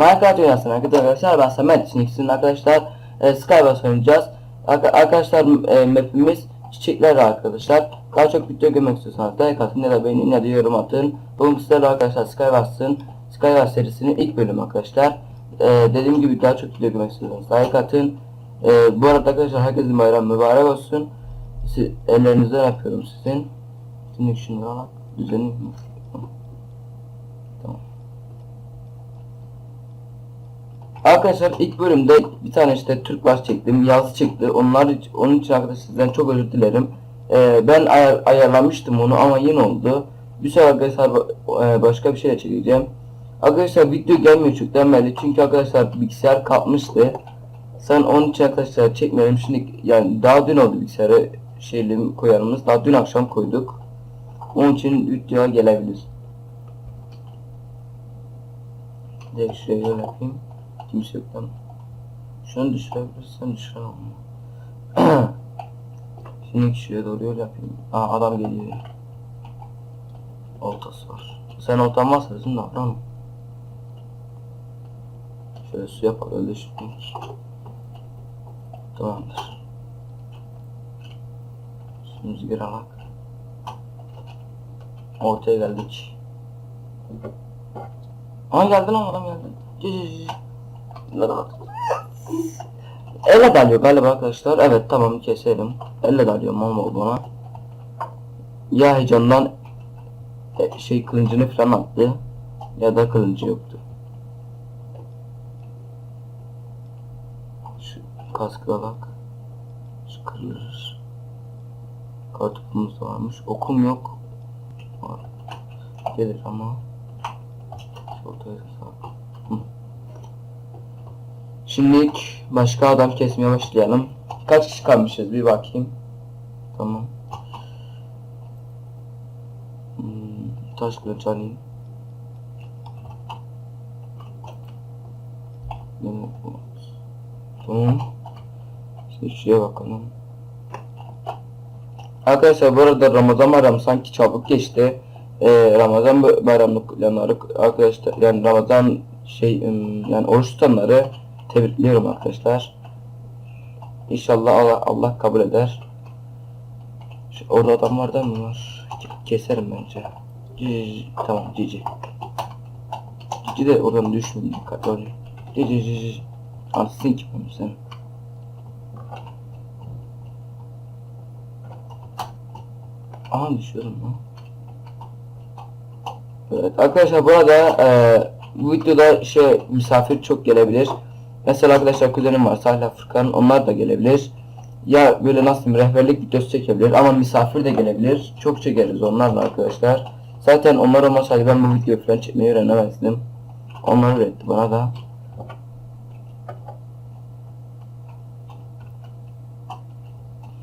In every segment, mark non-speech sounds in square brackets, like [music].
Minecraft dünyasına arkadaşlar ben Samet sizin arkadaşlar e, Skywars oynayacağız. Arka- arkadaşlar e, mapimiz çiçekler arkadaşlar. Daha çok video görmek istiyorsanız like atın ya da beğenin ya da yorum atın. Bugün sizlerle arkadaşlar Skywars'ın Skywars serisinin ilk bölümü arkadaşlar. E, dediğim gibi daha çok video görmek istiyorsanız like atın. E, bu arada arkadaşlar herkesin bayramı mübarek olsun. Siz, ellerinizden yapıyorum sizin. Şimdi şunu alak düzenli Tamam. Arkadaşlar ilk bölümde bir tane işte Türk baş çektim. Yazı çıktı. Onlar onun için arkadaşlar sizden çok özür dilerim. Ee, ben ayar, ayarlamıştım onu ama yine oldu. Bir sefer arkadaşlar e, başka bir şey çekeceğim. Arkadaşlar video gelmiyor çok denmedi. Çünkü arkadaşlar bilgisayar kalkmıştı. Sen onun için arkadaşlar çekmeyelim. Şimdi yani daha dün oldu bilgisayarı şeyli koyarımız. Daha dün akşam koyduk. Onun için video gelebilir. De şöyle yapayım. Kimse yok lan. Şunu düşürebilirsen düşüren olma. [clears throat] Şimdi şuraya doğru yol yapayım. Aa adam geliyor. Oltası var. Sen oltan varsa bizim davran. Şöyle su yapalım öyle düşürmek. Tamamdır. Suyumuzu geri alak. Ortaya geldik. Aa geldi lan adam geldi. Cı Elle dalıyor galiba arkadaşlar. Evet tamam keselim. Elle dalıyor mal bana. Ya heyecandan e, şey kılıncını falan attı. Ya da kılıncı yoktu. Şu kaskı alak. Şu kırılır. Kartopumuz varmış. Okum yok. Var. Gelir ama. Ortaya sağ. Şimdilik başka adam kesmeye başlayalım. Kaç kişi kalmışız bir bakayım. Tamam. Hmm, taş kılıç alayım. Tamam. Şimdi şuraya bakalım. Arkadaşlar bu arada Ramazan bayramı sanki çabuk geçti. Ee, Ramazan bayramı kutlayanları arkadaşlar yani Ramazan şey yani oruç tutanları tebrikliyorum arkadaşlar. İnşallah Allah, Allah kabul eder. Şu, orada adam var da mı var? Keserim bence. Cici, tamam cici. Cici de oradan düşmüyor dikkatli ol. Cici cici. Alsın ki bunu sen. Aha düşüyorum lan. Evet arkadaşlar bu arada e, bu videoda şey misafir çok gelebilir. Mesela arkadaşlar kuzenim var Salih Furkan onlar da gelebilir. Ya böyle nasıl rehberlik videosu çekebilir ama misafir de gelebilir. Çok çekeriz onlarla arkadaşlar. Zaten onlar olmasaydı ben bu videoyu falan çekmeyi öğrenemezdim. Onlar öğretti bana da.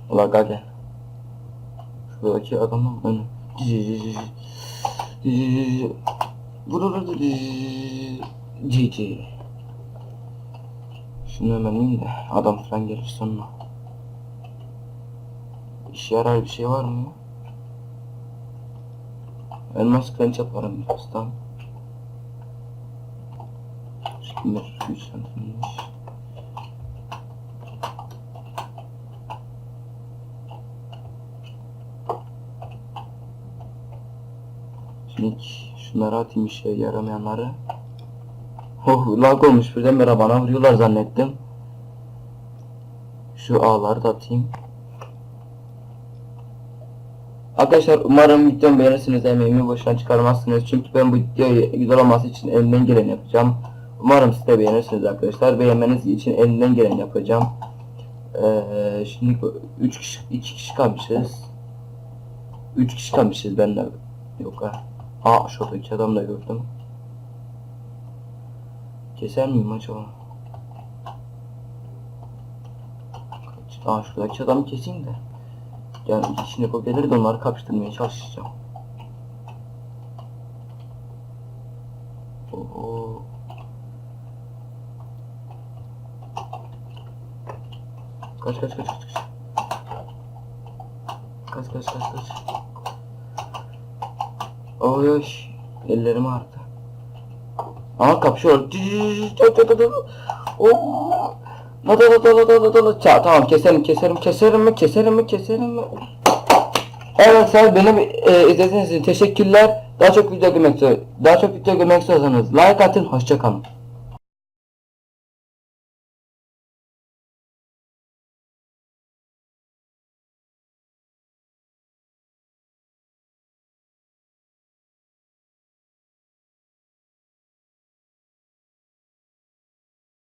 Ula gel. Şuradaki adamın önü. Burada Cici. Şunu hemen yiyeyim de adam falan gelir sonra. İşe yarar bir şey var mı? Elmas kılıç yaparım birazdan. Şimdi güçlendirilmiş. Şimdi şunları atayım işe yaramayanları. Oh lag olmuş birdenbire bana vuruyorlar zannettim. Şu ağları da atayım. Arkadaşlar umarım videomu beğenirsiniz emeğimi boşuna çıkarmazsınız. Çünkü ben bu videoyu güzel olması için elimden geleni yapacağım. Umarım siz de beğenirsiniz arkadaşlar. Beğenmeniz için elimden geleni yapacağım. Ee, şimdi 3 kişi 2 kişi kalmışız. 3 kişi kalmışız ben de. Yok ha. Aa şuradaki adam da gördüm. Keser miyim acaba? Aa şuradaki adamı keseyim de. Yani işini yapabilir de onları kapıştırmaya çalışacağım. Oho. Kaç kaç kaç kaç kaç. Kaç kaç kaç kaç. Oy oy. Ellerim ağrıdı. Aha kapışıyor. Da da da da da da da da. Ça- Tamam keserim keserim keserim mi keserim mi keserim mi? Evet sağ beni e, izlediğiniz için teşekkürler. Daha çok video görmek istiyor. Daha çok video görmek istiyorsanız like atın. Hoşça kalın.